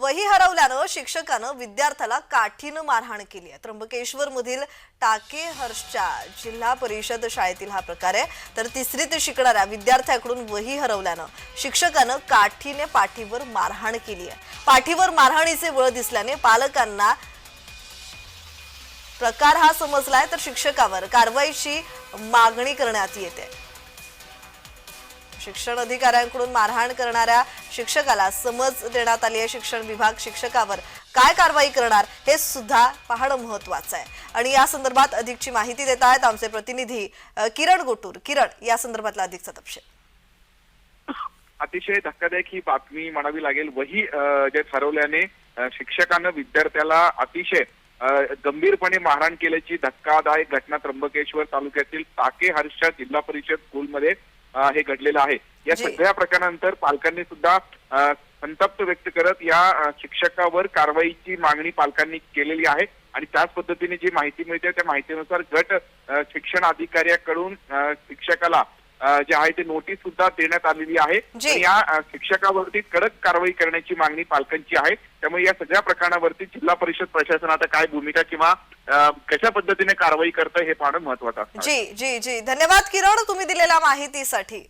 वही हरवल्यानं शिक्षकानं विद्यार्थ्याला काठीनं मारहाण केली आहे. त्र्यंबकेश्वर मधील टाके हर्षच्या जिल्हा परिषद शाळेतील हा प्रकार आहे. तर तिसरीत शिकणाऱ्या विद्यार्थ्याकडून वही हरवल्यानं शिक्षकानं काठीने पाठीवर मारहाण केली आहे. पाठीवर मारहाणीचे बळ दिसल्याने पालकांना प्रकार हा समजलाय तर शिक्षकावर कारवाईची मागणी करण्यात येते. शिक्षण अधिकाऱ्यांकडून मारहाण करणाऱ्या शिक्षकाला समज देण्यात आली आहे. शिक्षण विभाग शिक्षकावर काय कारवाई करणार हे सुद्धा पाहणं महत्वाचं आहे. आणि या संदर्भात अधिकची माहिती देत आहेत आमचे प्रतिनिधी किरण गोटूर. किरण या संदर्भातला अधिकचा तपशील. अतिशय धक्कादायक ही बातमी म्हणावी लागेल. वही जे ठरवल्याने शिक्षकानं विद्यार्थ्याला अतिशय गंभीरपणे मारहाण केल्याची धक्कादायक घटना त्र्यंबकेश्वर तालुक्यातील टाके हर्षा जिल्हा परिषद स्कूलमध्ये हे घडलेलं आहे या. सगळ्या प्रकारानंतर पालकांनी सुद्धा संतप्त व्यक्त करत या शिक्षकावर कारवाईची मागणी पालकांनी केलेली आहे आणि त्याच पद्धतीने जी माहिती मिळते त्या माहितीनुसार गट शिक्षण अधिकाऱ्याकडून शिक्षकाला जे आहे ते नोटीस सुद्धा देण्यात आलेली आहे. या शिक्षकावरती कडक कारवाई करण्याची मागणी पालकांची आहे. त्यामुळे या सगळ्या प्रकरणावरती जिल्हा परिषद प्रशासन आता काय भूमिका किंवा कशा पद्धतीने कारवाई करतं हे पाहणं महत्वाचं. जी जी जी. धन्यवाद किरण तुम्ही दिलेल्या माहितीसाठी.